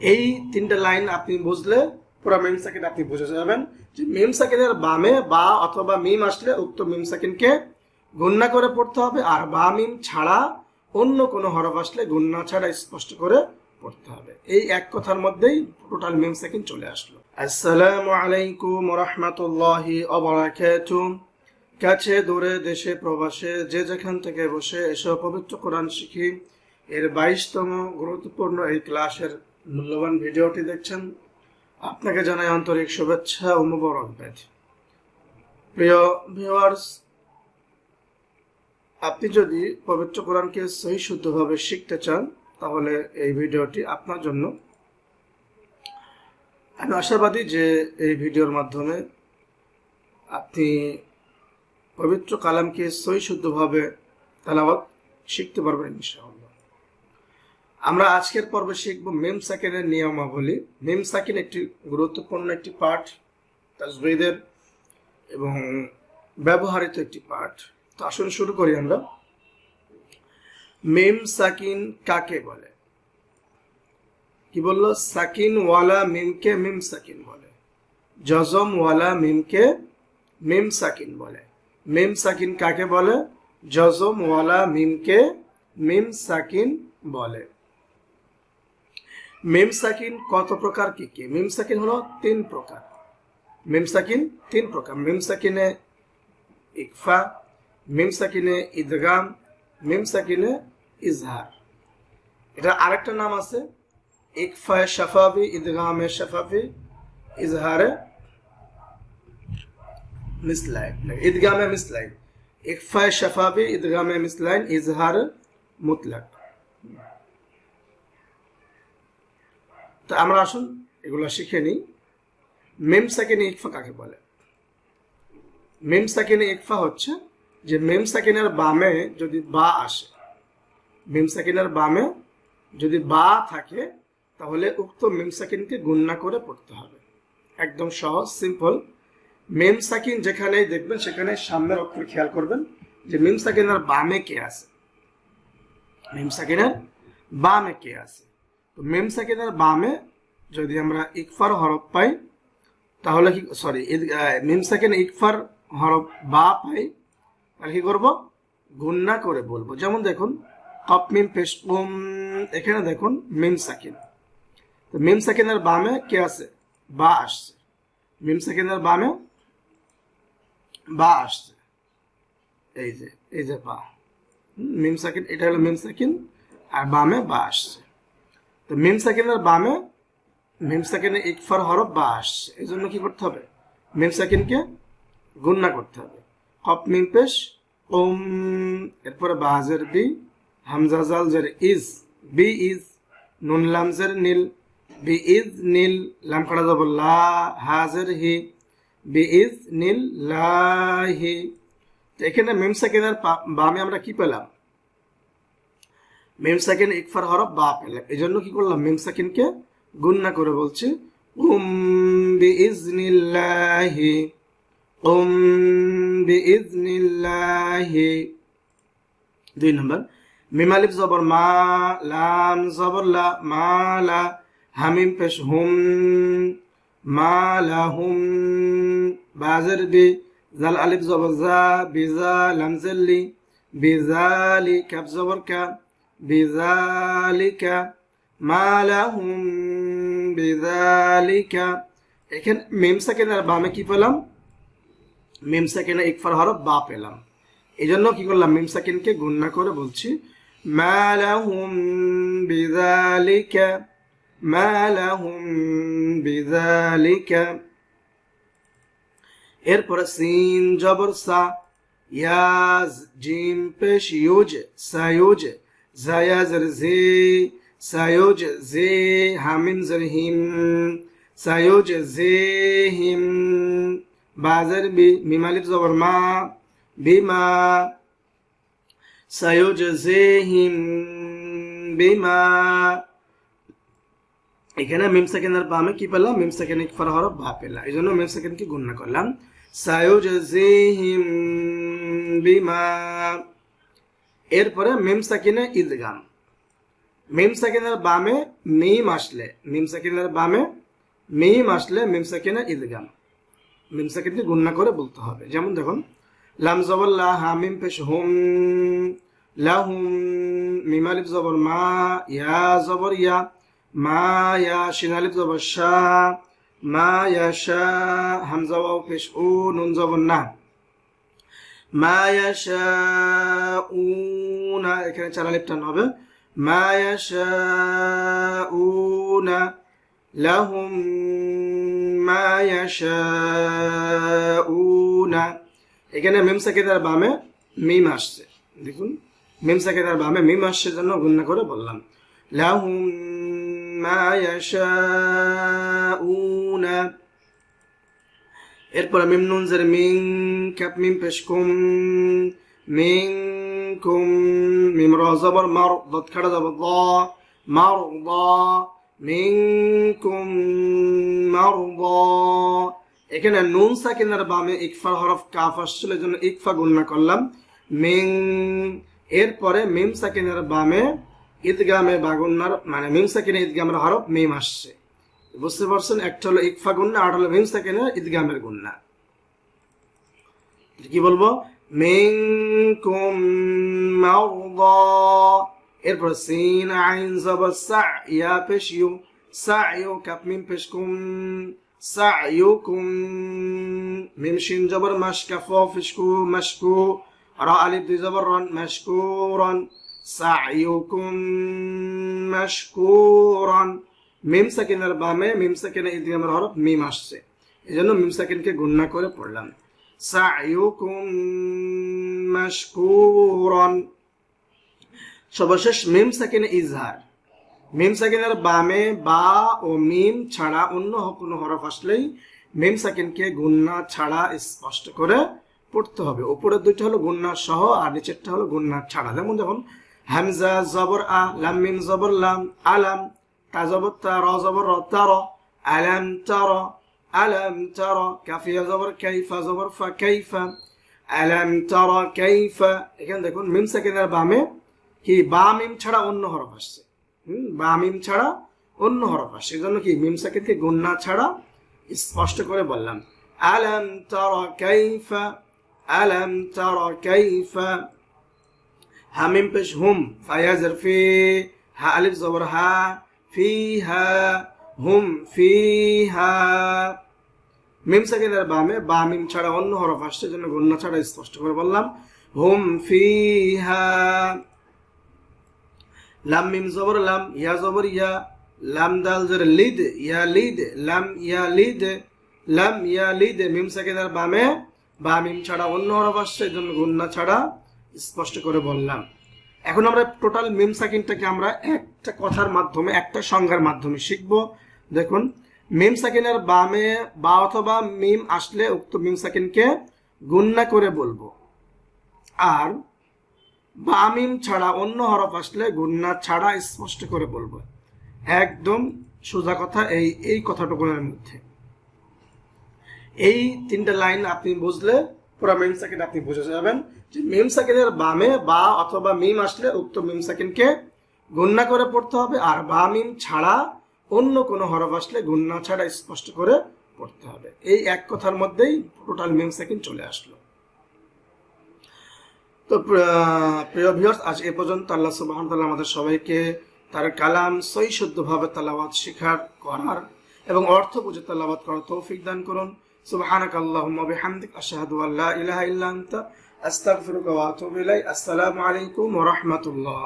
এই তিনটা লাইন আপনি বুঝলে পুরো মিম সাকিন আপনি বুঝে যাবেন যে মিম সাকিনের বামে বা অথবা মিম আসলে উক্ত মিম সাকিনকে গুন্না করে পড়তে হবে আর বা মিম ছাড়া অন্য কোনো হরফ আসলে গুন্না ছাড়া স্পষ্ট করে পড়তে হবে। এই এক কথার মধ্যেই টোটাল মিম সাকিন চলে আসলো। আসসালামু আলাইকুম রহমতুল্লাহি অবরাকাতুহ কাছে, দূরে, দেশে, প্রবাসে, যে যেখান থেকে বসে এসব পবিত্র কোরআন শিখি। এর বাইশতম গুরুত্বপূর্ণ এই ক্লাসের মূল্যবান ভিডিওটি দেখছেন। আপনাকে জানাই আন্তরিক শুভেচ্ছা ও মুবারকবাদ প্রিয় ভিউয়ার্স আপনি যদি পবিত্র কোরআনকে সহি শুদ্ধভাবে শিখতে চান, তাহলে এই ভিডিওটি আপনার জন্য। আমি আশাবাদী যে এই ভিডিওর মাধ্যমে আপনি পবিত্র কালামকে সহি শুদ্ধভাবে তালাবাত শিখতে পারবেন ইনশাআল্লাহ। আমরা আজকের পর্বে শিখব মেম সাকিনের নিয়মাবলী। মেম সাকিন একটি গুরুত্বপূর্ণ একটি পাঠ, তাজবিদের এবং ব্যবহারিত একটি পাঠ। তো আসুন শুরু করি আমরা। মেম সাকিন কাকে বলে? কি বলল? সাকিন ওয়ালা মিমকে মিম সাকিন বলে। জজম ওয়ালা মিমকে মিম সাকিন বলে। মিম সাকিন কাকে বলে? জজম ওয়ালা মিমকে মিম সাকিন বলে। মিম সাকিন কত প্রকার, কি কি? মিম সাকিন হলো তিন প্রকার। মিম সাকিন তিন প্রকার। মিম সাকিনে ইকফা মিম সাকিনে ইদগাম মিম সাকিনে ইজহার। এটা আরেকটা নাম আছে, ইকফায় শাফাবি, ইদগামে শাফাবি, ইজহারে মিসলাইন। ঈদগামে মিসলাইন। ইকফায় শাফাবি ঈদগামে মিসলাইন, ইজহার মুতলাক। তো আমরা আসুন, এগুলো শিখে নিই। মেম সাকিনে ইকফা কাকে বলে? মেম সাকিনে ইকফা হচ্ছে যে মেম সাকিনের বামে যদি বা আসে মেম সাকিনের বামে যদি বা থাকে, তাহলে উক্ত মেম সাকিনকে করে পড়তে হবে। একদম সহজ, সিম্পল। মেম সাকিন যেখানেই দেখবেন সেখানে সামনের অক্ষর খেয়াল করবেন যে মেম সাকিনের বামে কে আছে? মেম সাকিনের বামে কে আছে? তো মেম সাকিনের বামে যদি আমরা ইকফার হরফ পাই তাহলে কি সরি মেম সাকিন ইকফার হরফ বা পাই তাহলে কি করব গুন্না করে বলব যেমন দেখুন কপ মিম পেশ এখানে দেখুন মিম সাকিন তো মিম সাকিনের বামে কে আছে বা আসছে মিম সাকিনের বামে বা আসছে এই যে এই যে বা মিম সাকিন এটা হলো মিম সাকিন আর বামে বা আসছে তো মিম সাকিনের বামে, মিম সাকিনের ইকফার হরফ বা আসছে এই জন্য কি করতে হবে? মিম সাকিনকে গুন্না করতে হবে। কপ মিম, পেশ, ওম, এরপরে বাহাজের বি, হামজা জের, ইজ, বি, ইজ, নুন লামজের নীল, বি, ইজ, নীল, লাম খাড়া যাব, লা হাজের হি, বি, ইজ, নীল লাহি তো এখানে মিম সাকিনের বামে আমরা কি পেলাম? মিম সাকিন ইকফার হরফ বা পেলাম এই জন্য কি করলাম? মিম সাকিনকে গুন্না করে বলছি, উম বি ইজনিল্লাহি উম বি ইজনিল্লাহি দুই নম্বর, মিম আলিফ জবর মা, লাম জবর লা, মা লা, হামিম পেশ হুম, মা লা হুম, বাজের বি, জাল আলিফ জবর জা বিজা লাম জেল্লি বিজালি কাপ জবর কা মা লা হুম বিজালিকা। এখানে মিম সাকিনের বামে কি পেলাম? মিম সাকিনে ইকফার হরফ বা পেলাম। এই জন্য কি করলাম? মিম সাকিনকে গুন্না করে বলছি মালাহুম বিযালিকা মালাহুম বিযালিকা এরপরে সিন জবর সা, ইয়াজ, জিম, পেশ, ইউজ, সায়ুজ হিম সায়ুজ জে হিম বাজার বি মিমালিফ জবর মা বিমা সায়ুজজিহিম বিমা এখানে মিম সেকেন্ডের বামে কি পেলাম? মিম সেকেন্ড ইকফার হরফ? ভা পেলাম। এই জন্য মিম সেকেন্ডকে গুণনা করলাম। সায়ুজজিহিম বিমা এরপরে মিম সাকিনে ইদগাম মিম সাকিনের বামে মিম আসলে, মিম সাকিনের বামে মিম আসলে মিম সাকিনের ঈদগাম মিম সাকিনকে গুণনা করে বলতে হবে। যেমন দেখুন, লাম জবর লা হা মিম পেশ হুম লাহুম মিম আলিফ জবর মা, ইয়া জবর ইয়া, মা ইয়া শিন আলিফ জবর শা, মা ইয়া শা হামজা ওয়াও পেশ উ, নুন জবর না। মা ইয়া ইয়াশাউনা এখানে হবে। এখানে বামে মিম আসছে। দেখুন বামে মিম আসছে জন্য গুণনা করে বললাম। লাহুম এরপর মিম নুন জের মিং ক্যাপ মিম পেশকুম মিং জবর মার দত খাড়া জবর দ মার দ মিনকুম মারদা এখানে নুন সাকিনের বামে ইকফার হরফ কাফ আসছিল জন্য ইকফা গুণনা করলাম। মিং এরপরে মিম সাকিনের বামে ঈদগামে বাগুন্নার মানে মিম সাকিনের ঈদগামের হরফ মিম আসছে। বুঝতে পারছেন? একটা হলো ইকফা গুন্না আর হলো মিম সাকিনের ঈদগামের গুন্না কি বলব? মিনকুম মারদা। এরপর সিন আইন জবর কাপ মিম পেশ কুম কুম। মিম শিন জবর মাশ কাফ ফিশকু মাশকু, রা আলিফ দুই জবর রন মিম সাকিনের বামে, মিম সাকিনের ইদগামের হরফ মিম আসছে। এজন্য মিম সাকিনকে গুণনা করে পড়লাম। সাইয়ুকুম মাশকুরন সর্বশেষ মিম সাকিনে ইজহার। মিম সাকিনের বামে বা ও মিম ছাড়া অন্য কোনো হরফ আসলেই মিম সাকিনকে গুন্না ছাড়া স্পষ্ট করে পড়তে হবে। উপরের দুইটা হলো গুন্না সহ, আর নিচেরটা হলো গুন্না ছাড়া। যেমন দেখুন, হামজা জবর আ, লাম মিম জবর লাম, আলাম, তা জবর তা, র জবর র তার আলাম তার তার কাফিয়া জবর কাইফা জবর ফা কাইফা আলাম তার কাইফা এখানে দেখুন, মিম সাকিনের বামে কি? বা মিম ছাড়া অন্য হরফ আসছে। হুম, বা মিম ছাড়া অন্য হরফ আসছে। এই জন্য কি? মিম সাকিনকে গুন্না ছাড়া স্পষ্ট করে বললাম। আলাম তারা কাইফা, আলাম তারা কাইফা। হামিম পেশ হুম ফায়াজের ফি, হা আলিফ জবর হা, ফি হা, হুম, ফি হা। মিম সাকিনের বামে বা মিম ছাড়া অন্য হরফ আসছে জন্য গুন্না ছাড়া স্পষ্ট করে বললাম। হুম ফি হা লাম মিম জবর, লাম ইয়া জবর, ইয়া লাম দাল জের লিদ, ইয়া লিদ, লাম ইয়া লিদ, লাম ইয়া লিদ। মিম সাকিনার বামে বা মিম ছাড়া অন্য হরফ আসছে জন্য গুন্না ছাড়া স্পষ্ট করে বললাম। এখন আমরা টোটাল মিম সাকিনটাকে আমরা একটা কথার মাধ্যমে, একটা সংজ্ঞার মাধ্যমে শিখব। দেখুন মিম সাকিনের বামে বা অথবা মিম আসলে উক্ত মিম সাকিনকে গুন্না করে বলব। আর বা মিম ছাড়া অন্য হরফ আসলে গুন্না ছাড়া স্পষ্ট করে বলব। একদম সোজা কথা এই এই কথাটুকুনের মধ্যে। এই তিনটা লাইন আপনি বুঝলে পুরো মিম সাকিন আপনি বুঝে যাবেন যে মিম সাকিনের বামে বা অথবা মিম আসলে উক্ত মিম সাকিনকে গুন্না করে পড়তে হবে আর বা মিম ছাড়া অন্য কোনো হরফ আসলে গুন্না ছাড়া স্পষ্ট করে পড়তে হবে। এই এক কথার মধ্যেই টোটাল মিম সাকিন চলে আসলো। তো প্রিয় ভিউয়ার্স আজ এ পর্যন্ত আল্লাহ সুবহান তাআলা আমাদের সবাইকে তার কালাম সই শুদ্ধভাবে তালাবাত শিখার করার এবং অর্থ বুঝে তালাবাত করার তৌফিক দান করুন। সুবহানাক আল্লাহুম্মা বিহামদিক, আশহাদু আল্লা ইলাহা ইল্লা আস্তাগফিরুকা ওয়া আতুবু আসসালামু আলাইকুম ওয়া রাহমাতুল্লাহ।